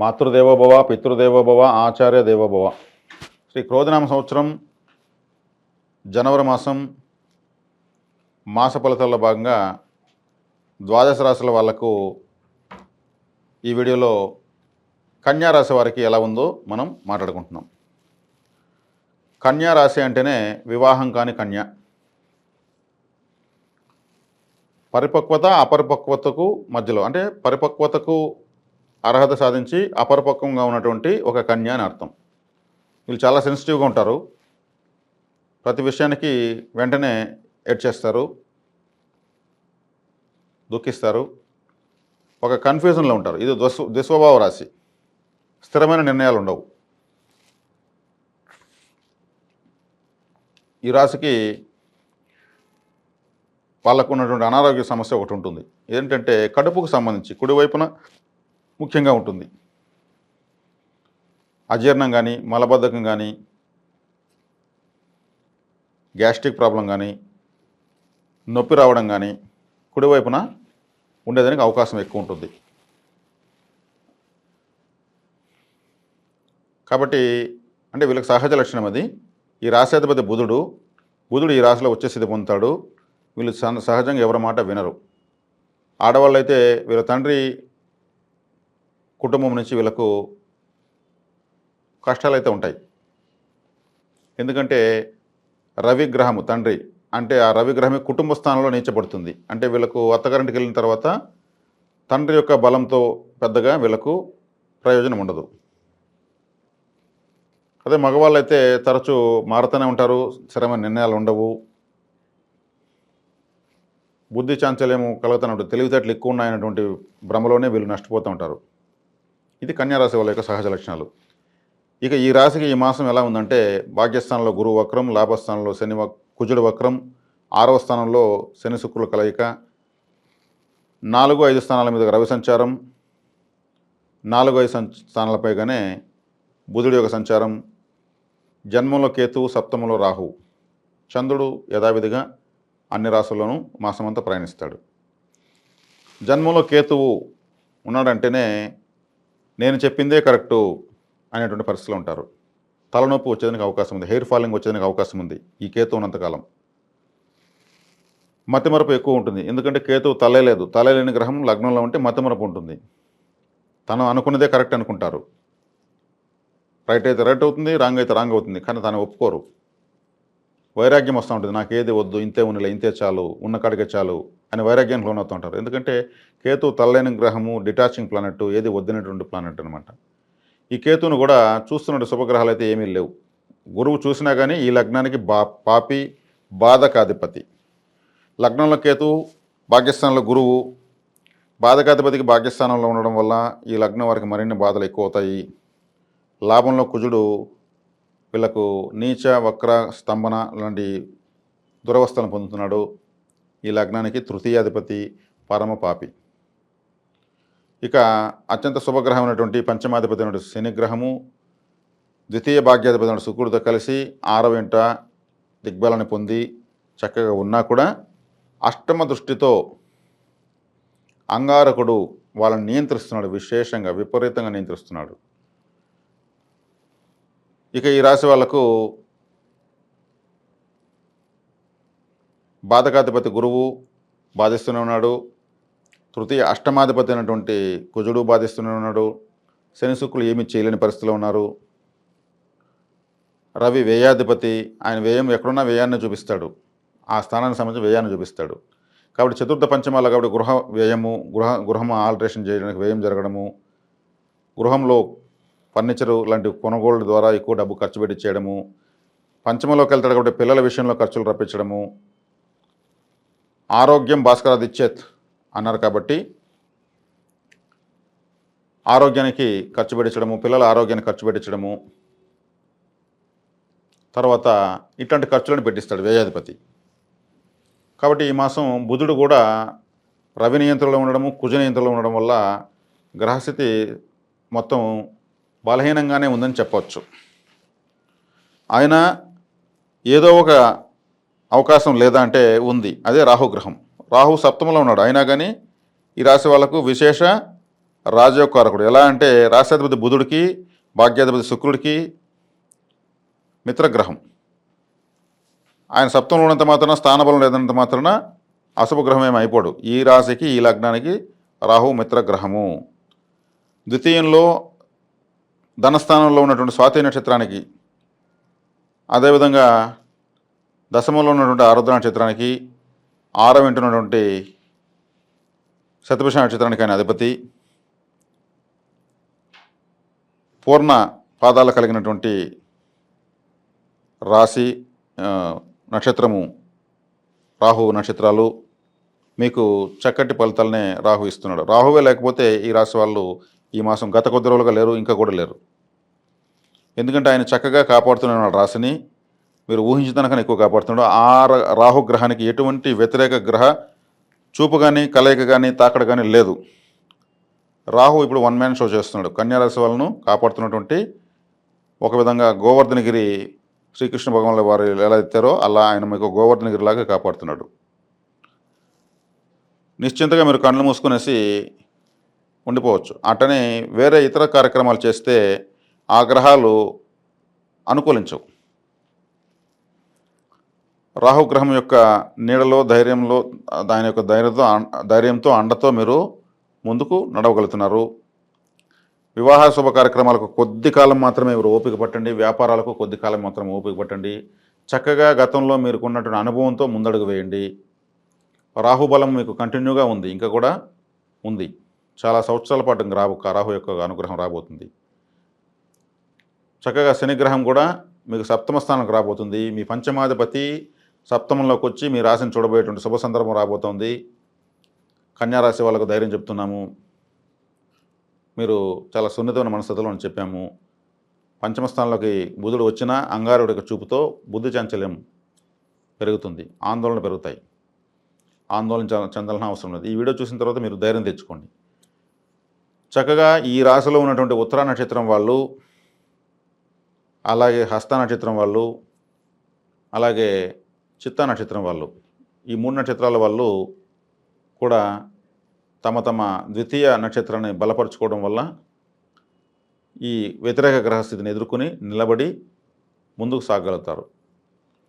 మాతృదేవోభవ పితృదేవోభవ ఆచార్య దేవోభవ. శ్రీ క్రోధనామ సంవత్సరం జనవరి మాసం మాస ఫలితాల్లో భాగంగా ద్వాదశ రాశుల వాళ్ళకు ఈ వీడియోలో కన్యారాశి వారికి ఎలా ఉందో మనం మాట్లాడుకుంటున్నాం. కన్యా రాశి అంటేనే వివాహం కాని కన్య. పరిపక్వత అపరిపక్వతకు మధ్యలో అంటే పరిపక్వతకు అర్హత సాధించి అపరపక్వంగా ఉన్నటువంటి ఒక కన్య అని అర్థం. వీళ్ళు చాలా సెన్సిటివ్గా ఉంటారు. ప్రతి విషయానికి వెంటనే ఎడ్ చేస్తారు. దుఃఖిస్తారు. ఒక కన్ఫ్యూజన్లో ఉంటారు. ఇది దుస్వ దుస్వభావ రాశి. స్థిరమైన నిర్ణయాలు ఉండవు. ఈ రాశికి వాళ్ళకు ఉన్నటువంటి అనారోగ్య సమస్య ఒకటి ఉంటుంది. ఏంటంటే కడుపుకు సంబంధించి కుడివైపున ముఖ్యంగా ఉంటుంది. అజీర్ణం కానీ మలబద్ధకం కానీ గ్యాస్ట్రిక్ ప్రాబ్లం కానీ నొప్పి రావడం కానీ కుడివైపున ఉండేదానికి అవకాశం ఎక్కువ ఉంటుంది. కాబట్టి అంటే వీళ్ళకి సహజ లక్షణం అది. ఈ రాశాధిపతి బుధుడు బుధుడు ఈ రాశిలో వచ్చే స్థితి పొందుతాడు. వీళ్ళు సహజంగా ఎవరి మాట వినరు. ఆడవాళ్ళు అయితే వీళ్ళ తండ్రి కుటుంబం నుంచి వీళ్ళకు కష్టాలు అయితే ఉంటాయి. ఎందుకంటే రవిగ్రహము తండ్రి అంటే ఆ రవిగ్రహమే కుటుంబ స్థానంలో నీచబడుతుంది. అంటే వీళ్ళకు అత్తగారింటికి వెళ్ళిన తర్వాత తండ్రి యొక్క బలంతో పెద్దగా వీళ్ళకు ప్రయోజనం ఉండదు. అదే మగవాళ్ళు అయితే తరచూ మారుతూనే ఉంటారు. స్థిరమైన నిర్ణయాలు ఉండవు. బుద్ధి చాంచల్యము కలుగుతూనే ఉంటుంది తెలివితేటలు ఎక్కువ ఉన్నాయన్నటువంటి భ్రమలోనే వీళ్ళు నష్టపోతూ ఉంటారు. ఇది కన్యారాశి వాళ్ళ యొక్క సహజ లక్షణాలు. ఇక ఈ రాశికి ఈ మాసం ఎలా ఉందంటే భాగ్యస్థానంలో గురువు వక్రం లాభస్థానంలో శని కుజుడు వక్రం ఆరవ స్థానంలో శని శుక్రుల కలయిక నాలుగు ఐదు స్థానాల మీద రవి సంచారం నాలుగు ఐదు సం స్థానాలపైగానే బుధుడి యొక్క సంచారం జన్మంలో కేతువు సప్తమంలో రాహు. చంద్రుడు యథావిధిగా అన్ని రాశుల్లోనూ మాసమంతా ప్రయాణిస్తాడు. జన్మంలో కేతువు ఉన్నాడంటేనే నేను చెప్పిందే కరెక్టు అనేటువంటి పరిస్థితిలో ఉంటారు. తలనొప్పి వచ్చేదానికి అవకాశం ఉంది. హెయిర్ ఫాలింగ్ వచ్చేదానికి అవకాశం ఉంది. ఈ కేతు ఉన్నంతకాలం మతిమరపు ఎక్కువ ఉంటుంది. ఎందుకంటే కేతువు తలలేదు తలలేని గ్రహం లగ్నంలో ఉంటే మతిమరపు ఉంటుంది. తను అనుకున్నదే కరెక్ట్ అనుకుంటారు. రైట్ అయితే రైట్ అవుతుంది రాంగ్ అయితే రాంగ్ అవుతుంది. కానీ తను ఒప్పుకోరు. వైరాగ్యం వస్తూ ఉంటుంది. నాకు ఏది వద్దు ఇంతే ఉన్నలే ఇంతే చాలు ఉన్న కాడికే చాలు అని వైరాగ్యానికి లోనవుతూ ఉంటారు. ఎందుకంటే కేతు తల్లైన గ్రహము డిటాచింగ్ ప్లానెట్ ఏది వద్దినటువంటి ప్లానెట్ అనమాట ఈ కేతును కూడా చూస్తున్న శుభగ్రహాలు అయితే ఏమీ లేవు. గురువు చూసినా కానీ ఈ లగ్నానికి బా పాపి బాధకాధిపతి. లగ్నంలో కేతు భాగ్యస్థానంలో గురువు. బాధకాధిపతికి భాగ్యస్థానంలో ఉండడం వల్ల ఈ లగ్నం వారికి మరిన్ని బాధలు ఎక్కువ అవుతాయి. లాభంలో కుజుడు వీళ్ళకు నీచ వక్ర స్తంభన లాంటి దురవస్థలను పొందుతున్నాడు ఈ లగ్నానికి తృతీయాధిపతి పరమ పాపి ఇక అత్యంత శుభగ్రహమైనటువంటి పంచమాధిపతి అయినటువంటి శనిగ్రహము ద్వితీయ భాగ్యాధిపతి అయిన శుక్రుడితో కలిసి ఆరవ ఇంట దిగ్బలాన్ని పొంది చక్కగా ఉన్నా కూడా అష్టమ దృష్టితో అంగారకుడు వాళ్ళని నియంత్రిస్తున్నాడు విశేషంగా విపరీతంగా నియంత్రిస్తున్నాడు. ఇక ఈ రాశి వాళ్ళకు బాధకాధిపతి గురువు బాధిస్తూనే ఉన్నాడు. తృతీయ అష్టమాధిపతి అయినటువంటి కుజుడు బాధిస్తూనే ఉన్నాడు. శని శుక్రులు ఏమీ చేయలేని పరిస్థితిలో ఉన్నారు. రవి వ్యయాధిపతి ఆయన వ్యయం ఎక్కడున్నా వ్యయాన్ని చూపిస్తాడు. ఆ స్థానానికి సంబంధించి వ్యయాన్ని చూపిస్తాడు. కాబట్టి చతుర్థ పంచమాల కాబట్టి గృహ వ్యయము గృహ గృహం ఆల్టరేషన్ చేయడానికి వ్యయం జరగడము గృహంలో ఫర్నిచరు లాంటి కొనుగోళ్ళ ద్వారా ఎక్కువ డబ్బు ఖర్చు పెట్టి చేయడము పంచమలోకి వెళ్తాడు కాబట్టి పిల్లల విషయంలో ఖర్చులు రప్పించడము ఆరోగ్యం భాస్కర్ ఇచ్చేత్ అన్నారు కాబట్టి ఆరోగ్యానికి ఖర్చు పెట్టించడము పిల్లల ఆరోగ్యానికి ఖర్చు పెట్టించడము. తర్వాత ఇట్లాంటి ఖర్చులను పెట్టిస్తాడు వ్యయాధిపతి. కాబట్టి ఈ మాసం బుధుడు కూడా రవి నియంత్రణలో ఉండడము కుజ నియంత్రణలో ఉండడం వల్ల గ్రహస్థితి మొత్తం బలహీనంగానే ఉందని చెప్పవచ్చు ఆయన ఏదో ఒక అవకాశం లేదా అంటే ఉంది. అదే రాహుగ్రహం. రాహు సప్తమంలో ఉన్నాడు. అయినా కానీ ఈ రాశి వాళ్ళకు విశేష రాజయోగకారకుడు ఎలా అంటే రాశాధిపతి బుధుడికి భాగ్యాధిపతి శుక్రుడికి మిత్రగ్రహం. ఆయన సప్తంలో ఉన్నంత మాత్రాన స్థానబలం లేదంత మాత్రాన అశుభగ్రహం ఏమి అయిపోడు. ఈ రాశికి ఈ లగ్నానికి రాహు మిత్రగ్రహము. ద్వితీయంలో ధనస్థానంలో ఉన్నటువంటి స్వాతి నక్షత్రానికి అదేవిధంగా దశమంలో ఉన్నటువంటి ఆరుద్ర నక్షత్రానికి ఆరవ వింటున్నటువంటి ఉన్నటువంటి నక్షత్రానికి ఆయన అధిపతి పూర్ణ పాదాలు కలిగినటువంటి రాశి నక్షత్రము రాహు నక్షత్రాలు మీకు చక్కటి ఫలితాలనే రాహు ఇస్తున్నాడు. రాహువే లేకపోతే ఈ రాశి వాళ్ళు ఈ మాసం గత కొద్ది రోజులుగా లేరు ఇంకా కూడా లేరు. ఎందుకంటే ఆయన చక్కగా కాపాడుతున్నాడు రాశిని మీరు ఊహించిన ఎక్కువ కాపాడుతున్నాడు. ఆ రాహుగ్రహానికి రాహు గ్రహానికి ఎటువంటి వ్యతిరేక గ్రహ చూపు కానీ కలయిక కానీ తాకడ కానీ లేదు. రాహు ఇప్పుడు వన్ మ్యాన్ షో చేస్తున్నాడు. కన్యారాశి వాళ్ళను కాపాడుతున్నటువంటి ఒక విధంగా గోవర్ధనగిరి శ్రీకృష్ణ భగవానుల వారు ఎలా ఎత్తారో అలా ఆయన మీకు గోవర్ధనగిరిలాగా కాపాడుతున్నాడు. నిశ్చింతగా మీరు కళ్ళు మూసుకునేసి ఉండిపోవచ్చు. అటనే వేరే ఇతర కార్యక్రమాలు చేస్తే ఆ గ్రహాలు అనుకూలించవు. రాహుగ్రహం యొక్క నీడలో ధైర్యంలో దాని యొక్క ధైర్యంతో ధైర్యంతో అండతో మీరు ముందుకు నడవగలుగుతున్నారు. వివాహ శుభ కార్యక్రమాలకు కొద్ది కాలం మాత్రమే మీరు ఓపిక పట్టండి. వ్యాపారాలకు కొద్ది కాలం మాత్రమే ఓపిక పట్టండి. చక్కగా గతంలో మీరుకున్నటువంటి అనుభవంతో ముందడుగు వేయండి. రాహుబలం మీకు కంటిన్యూగా ఉంది. ఇంకా కూడా ఉంది. చాలా సంవత్సరాల పాటు రాబో రాహు యొక్క అనుగ్రహం రాబోతుంది. చక్కగా శనిగ్రహం కూడా మీకు సప్తమ స్థానానికి రాబోతుంది. మీ పంచమాధిపతి సప్తమంలోకి వచ్చి మీ రాశిని చూడబోయేటువంటి శుభ సందర్భం రాబోతోంది. కన్యారాశి వాళ్ళకు ధైర్యం చెప్తున్నాము. మీరు చాలా సున్నితమైన మనస్థితిలో అని చెప్పాము. పంచమ స్థానంలోకి బుధుడు వచ్చినా అంగారుడి చూపుతో బుద్ధి చాంచల్యం పెరుగుతుంది. ఆందోళన పెరుగుతాయి. ఆందోళన చె- చెందాల్సిన అవసరం లేదు. ఈ వీడియో చూసిన తర్వాత మీరు ధైర్యం తెచ్చుకోండి. చక్కగా ఈ రాశిలో ఉన్నటువంటి ఉత్తరా నక్షత్రం వాళ్ళు అలాగే హస్త నక్షత్రం వాళ్ళు అలాగే చిత్తా నక్షత్రం వాళ్ళు ఈ మూడు నక్షత్రాల వాళ్ళు కూడా తమ తమ ద్వితీయ నక్షత్రాన్ని బలపరుచుకోవడం వల్ల ఈ వ్యతిరేక గ్రహస్థితిని ఎదుర్కొని నిలబడి ముందుకు సాగలుగుతారు.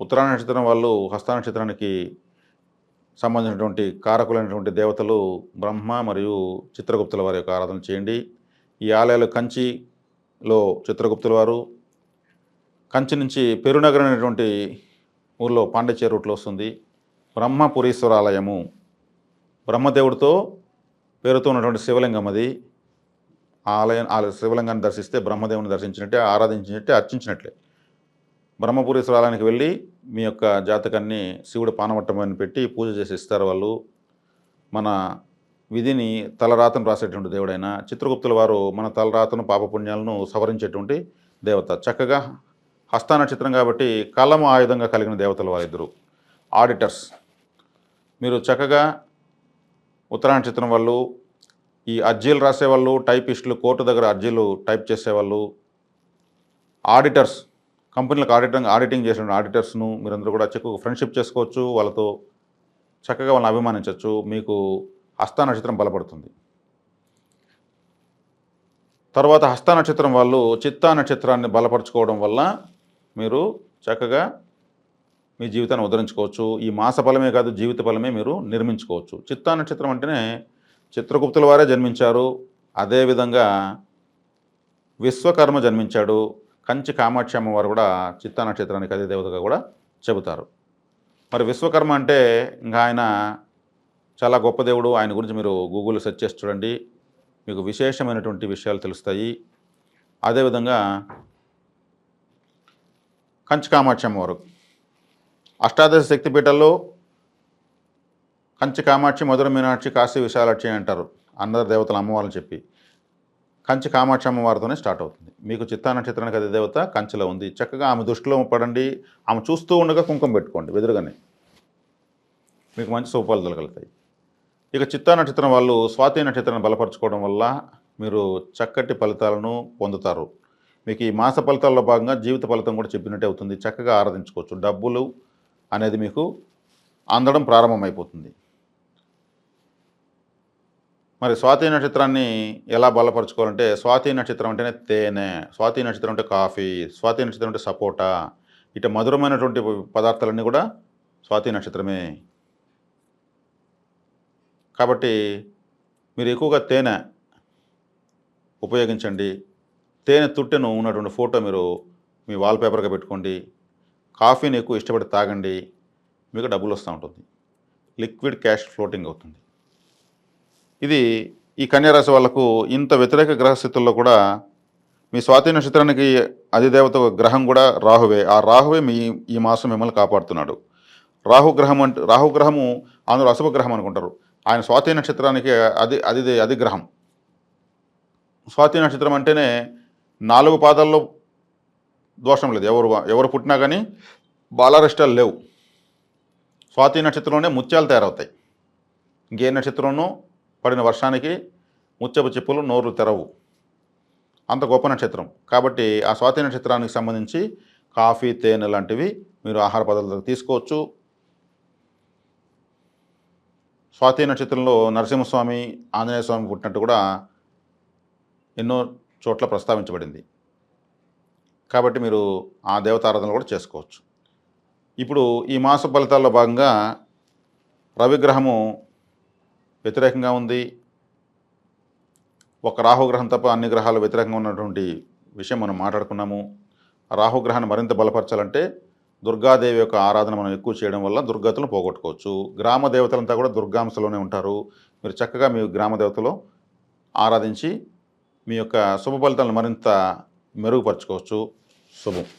ఉత్తరా నక్షత్రం వాళ్ళు హస్త నక్షత్రానికి సంబంధించినటువంటి కారకులైనటువంటి దేవతలు బ్రహ్మ మరియు చిత్రగుప్తుల వారి యొక్క ఆరాధన చేయండి. ఈ ఆలయాలు కంచిలో చిత్రగుప్తుల వారు కంచి నుంచి పెరునగర్ అనేటువంటి ఊర్లో పాండిచేరి రూట్లో వస్తుంది. బ్రహ్మపురీశ్వర ఆలయము బ్రహ్మదేవుడితో పేరుతో ఉన్నటువంటి శివలింగం అది. ఆలయం ఆ శివలింగాన్ని దర్శిస్తే బ్రహ్మదేవుని దర్శించినట్టే ఆరాధించినట్టే అర్చించినట్లే. బ్రహ్మపురీశ్వర ఆలయానికి వెళ్ళి మీ యొక్క జాతకాన్ని శివుడు పానవట్టమని పెట్టి పూజ చేసి ఇస్తారు వాళ్ళు. మన విధిని తలరాతను రాసేటువంటి దేవుడైన చిత్రగుప్తుల వారు మన తలరాతను పాపపుణ్యాలను సవరించేటువంటి దేవత. చక్కగా హస్త నక్షత్రం కాబట్టి కలము ఆయుధంగా కలిగిన దేవతలు వారిద్దరు. ఆడిటర్స్ మీరు చక్కగా ఉత్తరా నక్షత్రం వాళ్ళు ఈ అర్జీలు రాసేవాళ్ళు టైపిస్టులు కోర్టు దగ్గర అర్జీలు టైప్ చేసేవాళ్ళు. ఆడిటర్స్ కంపెనీలకు ఆడిటింగ్ ఆడిటింగ్ చేసిన ఆడిటర్స్ను మీరందరూ కూడా చక్కగా ఫ్రెండ్షిప్ చేసుకోవచ్చు వాళ్ళతో చక్కగా వాళ్ళని అభిమానించవచ్చు. మీకు హస్త నక్షత్రం బలపడుతుంది. తర్వాత హస్త నక్షత్రం వాళ్ళు చిత్తా నక్షత్రాన్ని బలపరచుకోవడం వల్ల మీరు చక్కగా మీ జీవితాన్ని ఉద్ధరించుకోవచ్చు ఈ మాస ఫలమే కాదు జీవిత ఫలమే మీరు నిర్మించుకోవచ్చు. చిత్తా నక్షత్రం అంటేనే చిత్రగుప్తుల వారే జన్మించారు. అదేవిధంగా విశ్వకర్మ జన్మించాడు. కంచి కామాక్షి అమ్మవారు కూడా చిత్తా నక్షత్రానికి అదే దేవతగా కూడా చెబుతారు. మరి విశ్వకర్మ అంటే ఇంకా ఆయన చాలా గొప్ప దేవుడు. ఆయన గురించి మీరు గూగుల్లో సెర్చ్ చేసి చూడండి. మీకు విశేషమైనటువంటి విషయాలు తెలుస్తాయి. అదేవిధంగా కంచి కామాక్షి అమ్మవారు అష్టాదశ శక్తిపీఠాల్లో కంచి కామాక్షి మధుర మీనాక్షి కాశీ విశాలాక్షి అంటారు. అందరు దేవతల అమ్మవారిని చెప్పి. కంచి కామాక్షమ్మ వారితోనే స్టార్ట్ అవుతుంది. మీకు చిత్తా నక్షత్రానికి అదే దేవత కంచిలో ఉంది. చక్కగా ఆమె దృష్టిలో పడండి. ఆమె చూస్తూ ఉండగా కుంకుమ పెట్టుకోండి. వెదురుగానే మీకు మంచి సౌపాలు కలుగుతాయి ఇక చిత్తా నక్షత్రం వాళ్ళు స్వాతి నక్షత్రాన్ని బలపరచుకోవడం వల్ల మీరు చక్కటి ఫలితాలను పొందుతారు. మీకు ఈ మాస ఫలితాల్లో భాగంగా జీవిత ఫలితం కూడా చెప్పినట్టే అవుతుంది. చక్కగా ఆరాధించుకోవచ్చు. డబ్బులు అనేది మీకు అందడం ప్రారంభమైపోతుంది. మరి స్వాతి నక్షత్రాన్ని ఎలా బలపరుచుకోవాలంటే స్వాతి నక్షత్రం అంటేనే తేనె స్వాతి నక్షత్రం అంటే కాఫీ స్వాతి నక్షత్రం అంటే సపోటా ఇట మధురమైనటువంటి పదార్థాలన్నీ కూడా స్వాతి నక్షత్రమే. కాబట్టి మీరు ఎక్కువగా తేనె ఉపయోగించండి. తేనె తుట్టెను ఉన్నటువంటి ఫోటో మీరు మీ వాల్పేపర్గా పెట్టుకోండి. కాఫీని ఎక్కువ ఇష్టపడి తాగండి. మీకు డబ్బులు వస్తూ ఉంటుంది. లిక్విడ్ క్యాష్ ఫ్లోటింగ్ అవుతుంది. ఇది ఈ కన్యారాశి వాళ్ళకు ఇంత వ్యతిరేక గ్రహస్థితుల్లో కూడా మీ స్వాతి నక్షత్రానికి అధిదేవత గ్రహం కూడా రాహువే. ఆ రాహువే మీ ఈ మాసం మిమ్మల్ని కాపాడుతున్నాడు. రాహుగ్రహం అంటే రాహుగ్రహము అందులో అశుభ గ్రహం అనుకుంటారు. ఆయన స్వాతి నక్షత్రానికి అది అది అది గ్రహం. స్వాతి నక్షత్రం అంటేనే నాలుగు పాదాల్లో దోషం లేదు. ఎవరు ఎవరు పుట్టినా కానీ బాలారిష్టాలు లేవు. స్వాతి నక్షత్రంలోనే ముత్యాలు తయారవుతాయి. ఇంకే నక్షత్రంలో పడిన వర్షానికి ముచ్చపు చెప్పులు నోరు తెరవు. అంత గొప్ప నక్షత్రం. కాబట్టి ఆ స్వాతి నక్షత్రానికి సంబంధించి కాఫీ తేనె లాంటివి మీరు ఆహార పదార్థాలు తీసుకోవచ్చు. స్వాతి నక్షత్రంలో నరసింహస్వామి ఆంజనేయ స్వామి పుట్టినట్టు కూడా ఎన్నో చోట్ల ప్రస్తావించబడింది. కాబట్టి మీరు ఆ దేవతారాధనలు కూడా చేసుకోవచ్చు. ఇప్పుడు ఈ మాస ఫలితాల్లో భాగంగా రవిగ్రహము వ్యతిరేకంగా ఉంది. ఒక రాహుగ్రహం తప్ప అన్ని గ్రహాలు వ్యతిరేకంగా ఉన్నటువంటి విషయం మనం మాట్లాడుకున్నాము. రాహుగ్రహాన్ని మరింత బలపరచాలంటే దుర్గాదేవి యొక్క ఆరాధన మనం ఎక్కువ చేయడం వల్ల దుర్గతులను పోగొట్టుకోవచ్చు. గ్రామ దేవతలంతా కూడా దుర్గాంశలోనే ఉంటారు. మీరు చక్కగా మీ గ్రామ దేవతలో ఆరాధించి మీ యొక్క శుభ ఫలితాలను మరింత మెరుగుపరచుకోవచ్చు. శుభం.